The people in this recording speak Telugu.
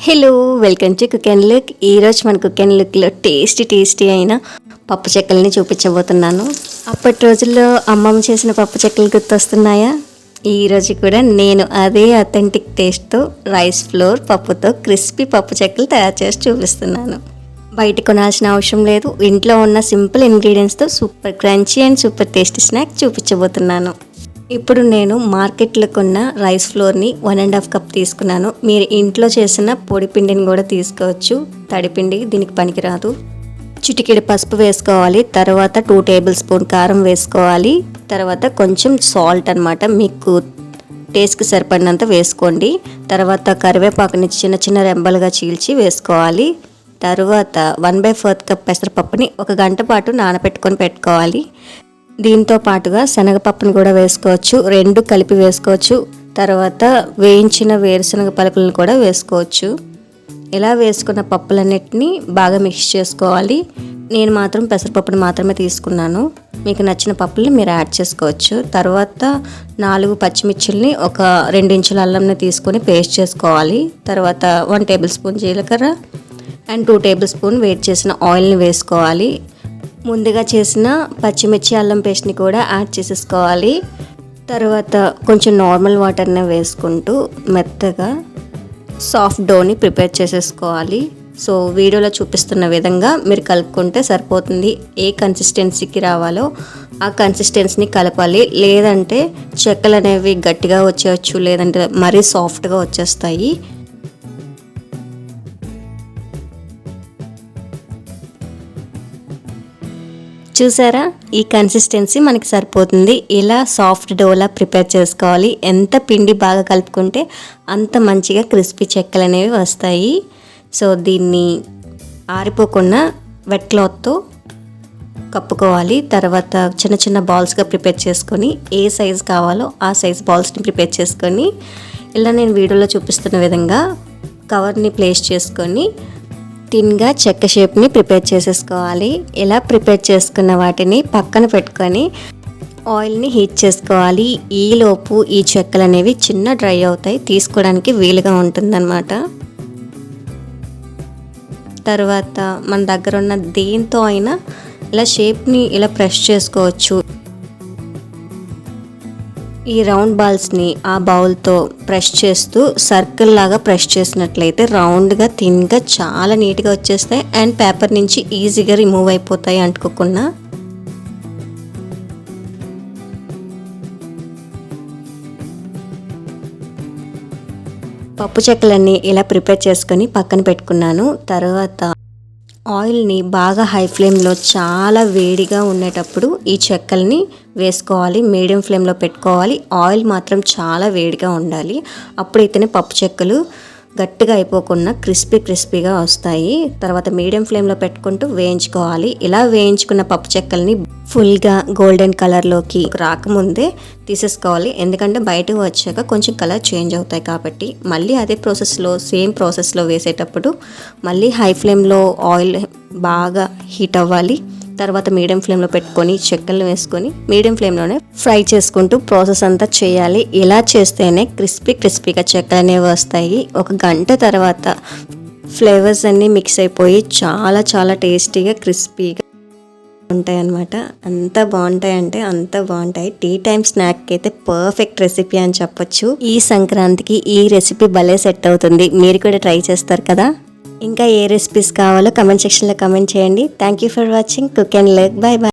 Hello welcome to cook and look ఈరోజు మన కుక్ అండ్ లుక్లో టేస్టీ టేస్టీ అయిన పప్పు చెక్కల్ని చూపించబోతున్నాను. అప్పటి రోజుల్లో అమ్మమ్మ చేసిన పప్పు చెక్కలు గుర్తొస్తున్నాయా? ఈరోజు కూడా నేను అదే అథెంటిక్ టేస్ట్తో రైస్ ఫ్లోర్ పప్పుతో క్రిస్పీ పప్పు చెక్కలు తయారు చేసి చూపిస్తున్నాను. బయట కొనాల్సిన అవసరం లేదు. ఇంట్లో ఉన్న సింపుల్ ఇంగ్రీడియంట్స్తో super crunchy and super tasty snack చూపించబోతున్నాను. ఇప్పుడు నేను మార్కెట్లో కొన్న రైస్ ఫ్లోర్ని వన్ అండ్ హాఫ్ కప్ తీసుకున్నాను. మీరు ఇంట్లో చేసిన పొడి పిండిని కూడా తీసుకోవచ్చు. తడిపిండి దీనికి పనికిరాదు. చిటికెడు పసుపు వేసుకోవాలి. తర్వాత టూ టేబుల్ స్పూన్ కారం వేసుకోవాలి. తర్వాత కొంచెం సాల్ట్ అన్నమాట. మీకు టేస్ట్కి సరిపడినంత వేసుకోండి. తర్వాత కరివేపాకుని చిన్న చిన్న రెంబలుగా చీల్చి వేసుకోవాలి. తర్వాత వన్ బై ఫోర్త్ కప్ పెసరపప్పుని ఒక గంట పాటు నానబెట్టుకొని పెట్టుకోవాలి. దీంతో పాటుగా శనగపప్పును కూడా వేసుకోవచ్చు రెండు కలిపి వేసుకోవచ్చు తర్వాత వేయించిన వేరుశనగ పలుకులను కూడా వేసుకోవచ్చు. ఇలా వేసుకున్న పప్పులన్నిటినీ బాగా మిక్స్ చేసుకోవాలి. నేను మాత్రం పెసరపప్పును మాత్రమే తీసుకున్నాను. మీకు నచ్చిన పప్పుల్ని మీరు యాడ్ చేసుకోవచ్చు. తర్వాత నాలుగు పచ్చిమిర్చిల్ని ఒక రెండు ఇంచుల అల్లంని తీసుకొని పేస్ట్ చేసుకోవాలి. తర్వాత వన్ టేబుల్ స్పూన్ జీలకర్ర అండ్ టూ టేబుల్ స్పూన్ వేడి చేసిన ఆయిల్ని వేసుకోవాలి. ముందుగా చేసిన పచ్చిమిర్చి అల్లం పేస్ట్ని కూడా యాడ్ చేసేసుకోవాలి. తర్వాత కొంచెం నార్మల్ వాటర్ని వేసుకుంటూ మెత్తగా సాఫ్ట్ డోని ప్రిపేర్ చేసేసుకోవాలి. సో వీడియోలో చూపిస్తున్న విధంగా మీరు కలుపుకుంటే సరిపోతుంది. ఏ కన్సిస్టెన్సీకి రావాలో ఆ కన్సిస్టెన్సీని కలపాలి. లేదంటే చెక్కలు అనేవి గట్టిగా వచ్చేవచ్చు లేదంటే మరీ సాఫ్ట్గా వచ్చేస్తాయి. చూసారా? ఈ కన్సిస్టెన్సీ మనకి సరిపోతుంది. ఇలా సాఫ్ట్ డోలా ప్రిపేర్ చేసుకోవాలి? ఎంత పిండి బాగా కలుపుకుంటే అంత మంచిగా క్రిస్పీ చెక్కలు అనేవి వస్తాయి. సో దీన్ని ఆరిపోకుండా వెట్ క్లాత్తో కప్పుకోవాలి. తర్వాత చిన్న చిన్న బాల్స్గా ప్రిపేర్ చేసుకొని ఏ సైజు కావాలో ఆ సైజ్ బాల్స్ని ప్రిపేర్ చేసుకొని ఇలా నేను వీడియోలో చూపిస్తున్న విధంగా కవర్ని ప్లేస్ చేసుకొని థిన్గా చెక్క షేప్ని ప్రిపేర్ చేసేసుకోవాలి. ఇలా ప్రిపేర్ చేసుకున్న వాటిని పక్కన పెట్టుకొని ఆయిల్ని హీట్ చేసుకోవాలి. ఈలోపు ఈ చెక్కలు అనేవి చిన్న డ్రై అవుతాయి. తీసుకోవడానికి వీలుగా ఉంటుందన్నమాట. తర్వాత మన దగ్గర ఉన్న దేంతో అయినా ఇలా షేప్ని ఇలా ప్రెస్ చేసుకోవచ్చు. ఈ రౌండ్ బాల్స్ని ఆ బౌల్తో ప్రెస్ చేస్తూ సర్కిల్ లాగా ప్రెస్ చేసినట్లయితే రౌండ్గా థిన్గా చాలా నీట్గా వచ్చేస్తాయి. అండ్ పేపర్ నుంచి ఈజీగా రిమూవ్ అయిపోతాయి అంటుకోకుండా. పప్పు చెక్కలన్నీ ఇలా ప్రిపేర్ చేసుకొని పక్కన పెట్టుకున్నాను. తర్వాత ఆయిల్ని బాగా హై ఫ్లేమ్లో చాలా వేడిగా ఉండేటప్పుడు ఈ చెక్కల్ని వేసుకోవాలి. మీడియం ఫ్లేమ్లో పెట్టుకోవాలి. ఆయిల్ మాత్రం చాలా వేడిగా ఉండాలి. అప్పుడైతేనే పప్పు చెక్కలు గట్టిగా అయిపోకుండా క్రిస్పీ క్రిస్పీగా వస్తాయి. తర్వాత మీడియం ఫ్లేమ్లో పెట్టుకుంటూ వేయించుకోవాలి. ఇలా వేయించుకున్న పప్పు చెక్కల్ని ఫుల్గా గోల్డెన్ కలర్లోకి రాకముందే తీసేసుకోవాలి. ఎందుకంటే బయటకు వచ్చాక కొంచెం కలర్ చేంజ్ అవుతాయి కాబట్టి. మళ్ళీ అదే ప్రాసెస్లో సేమ్ ప్రాసెస్లో వేసేటప్పుడు మళ్ళీ హై ఫ్లేమ్లో ఆయిల్ బాగా హీట్ అవ్వాలి. తర్వాత మీడియం ఫ్లేమ్లో పెట్టుకొని చెక్కలు వేసుకొని మీడియం ఫ్లేమ్లోనే ఫ్రై చేసుకుంటూ ప్రాసెస్ అంతా చేయాలి. ఇలా చేస్తేనే క్రిస్పీ క్రిస్పీగా చెక్కలు అనేవి వస్తాయి. ఒక గంట తర్వాత ఫ్లేవర్స్ అన్నీ మిక్స్ అయిపోయి చాలా చాలా టేస్టీగా క్రిస్పీగా ఉంటాయి అనమాట అంత బాగుంటాయి అంటే అంత బాగుంటాయి. టీ టైం స్నాక్ అయితే పర్ఫెక్ట్ రెసిపీ అని చెప్పొచ్చు. ఈ సంక్రాంతికి ఈ రెసిపీ భలే సెట్ అవుతుంది. మీరు కూడా ట్రై చేస్తారు కదా? ఇంకా ఏ రెసిపీస్ కావాలో కమెంట్ సెక్షన్లో కమెంట్ చేయండి. Thank you for watching cook and leg bye bye